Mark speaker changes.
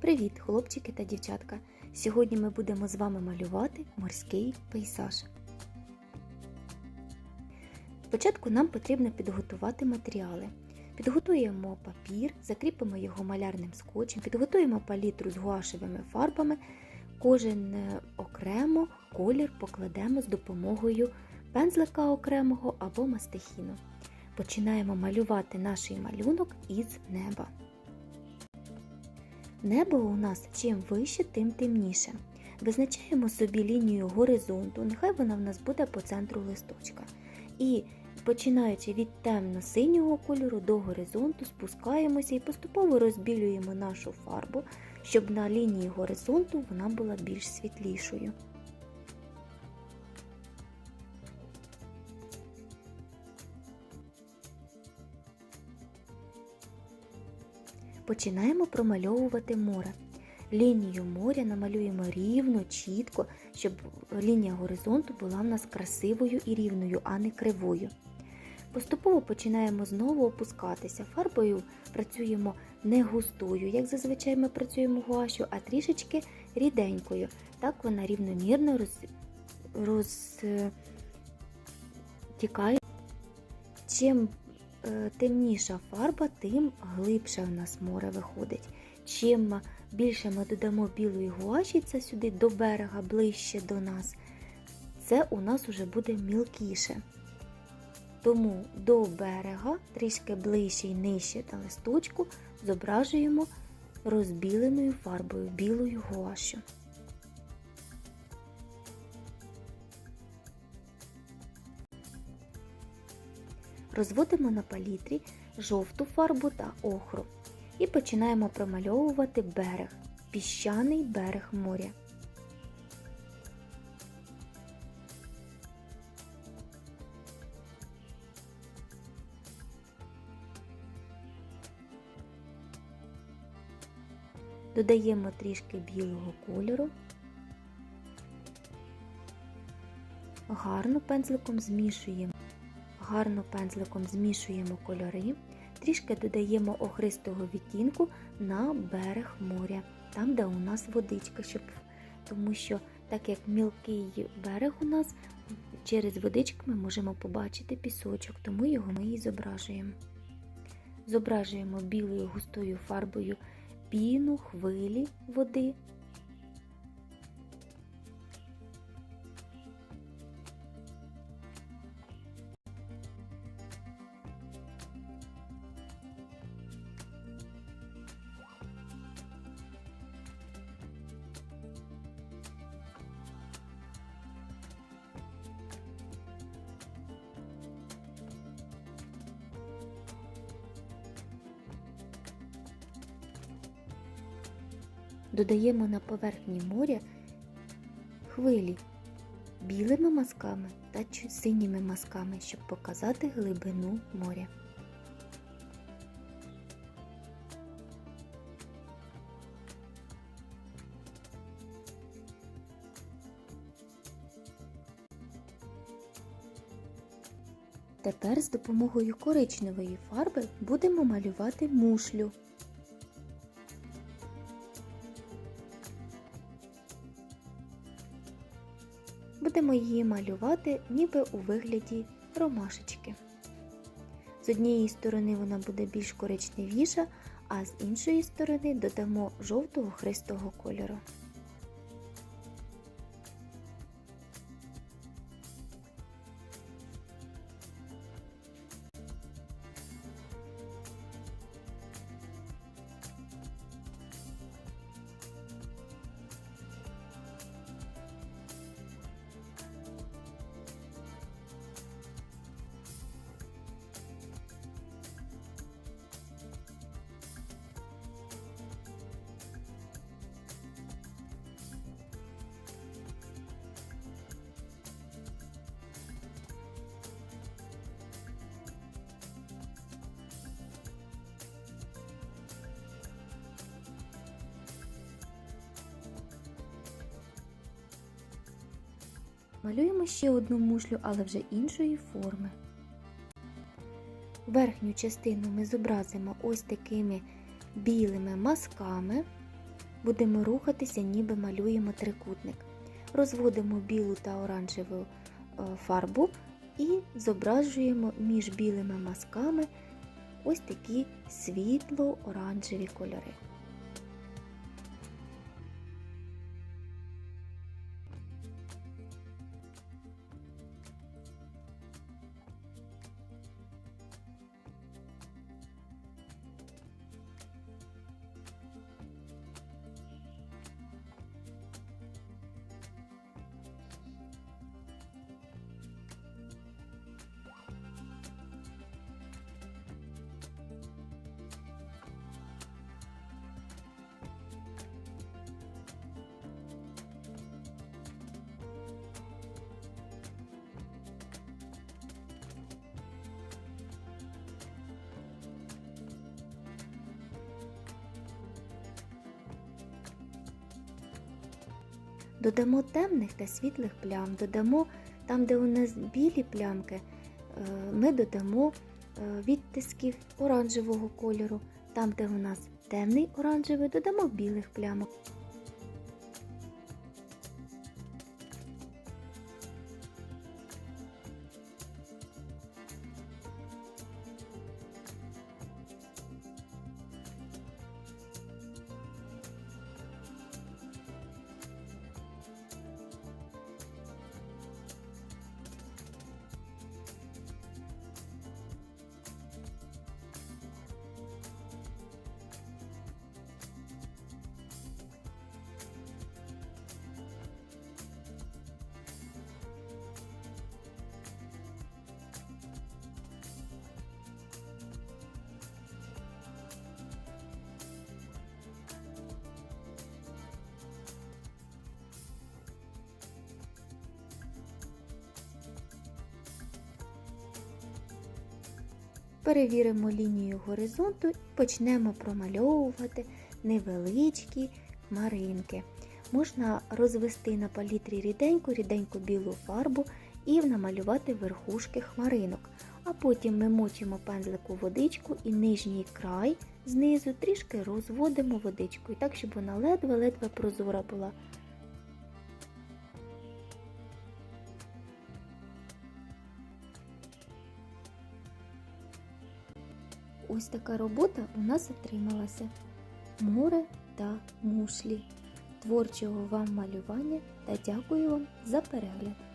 Speaker 1: Привіт, хлопчики та дівчатка! Сьогодні ми будемо з вами малювати морський пейзаж. Спочатку нам потрібно підготувати матеріали. Підготуємо папір, закріпимо його малярним скотчем, підготуємо палітру з гуашевими фарбами. Кожен е, окремо колір покладемо з допомогою пензлика окремого або мастихіну. Починаємо малювати наш малюнок із неба. Небо у нас чим вище, тим темніше. Визначаємо собі лінію горизонту, нехай вона в нас буде по центру листочка. І починаючи від темно-синього кольору до горизонту, спускаємося і поступово розбілюємо нашу фарбу, щоб на лінії горизонту вона була більш світлішою. Починаємо промальовувати море. Лінію моря намалюємо рівно, чітко, щоб лінія горизонту була в нас красивою і рівною, а не кривою. Поступово починаємо знову опускатися. Фарбою працюємо не густою, як зазвичай ми працюємо гуашю, а трішечки ріденькою. Так вона рівномірно роз... розтікає. Чим е, темніша фарба, тим глибше в нас море виходить. Чим більше ми додамо білої гуаші, це сюди до берега, ближче до нас, це у нас вже буде мілкіше. Тому до берега, трішки ближче і нижче та листочку, зображуємо розбіленою фарбою білою гуашю. Розводимо на палітрі жовту фарбу та охру. І починаємо промальовувати берег, піщаний берег моря. Додаємо трішки білого кольору, гарно пензликом змішуємо, гарно пензликом змішуємо кольори, трішки додаємо охристого відтінку на берег моря, там, де у нас водичка, щоб, тому що, так як мілкий берег у нас, через водичку ми можемо побачити пісочок, тому його ми і зображуємо. Зображуємо білою густою фарбою піну, хвилі води. Додаємо на поверхні моря хвилі білими мазками та синіми мазками, щоб показати глибину моря. Тепер з допомогою коричневої фарби будемо малювати мушлю. Будемо її малювати ніби у вигляді ромашечки. З однієї сторони вона буде більш коричневіша, а з іншої сторони додамо жовтого христого кольору. Малюємо ще одну мушлю, але вже іншої форми. Верхню частину ми зобразимо ось такими білими мазками, будемо рухатися, ніби малюємо трикутник. Розводимо білу та оранжеву е, фарбу і зображуємо між білими мазками ось такі світло-оранжеві кольори. Додамо темних та світлих плям, додамо там, де у нас білі плямки, е, ми додамо е, відтисків оранжевого кольору. Там, де у нас темний оранжевий, додамо білих плямок. Перевіримо лінію горизонту і почнемо промальовувати невеличкі хмаринки. Можна розвести на палітрі ріденьку, ріденьку білу фарбу і намалювати верхушки хмаринок. А потім ми мочимо пензлик у водичку і нижній край знизу трішки розводимо водичкою, так, щоб вона ледве-ледве прозора була. Ось така робота у нас отрималася. Море та мушлі. Творчого вам малювання та дякую вам за перегляд.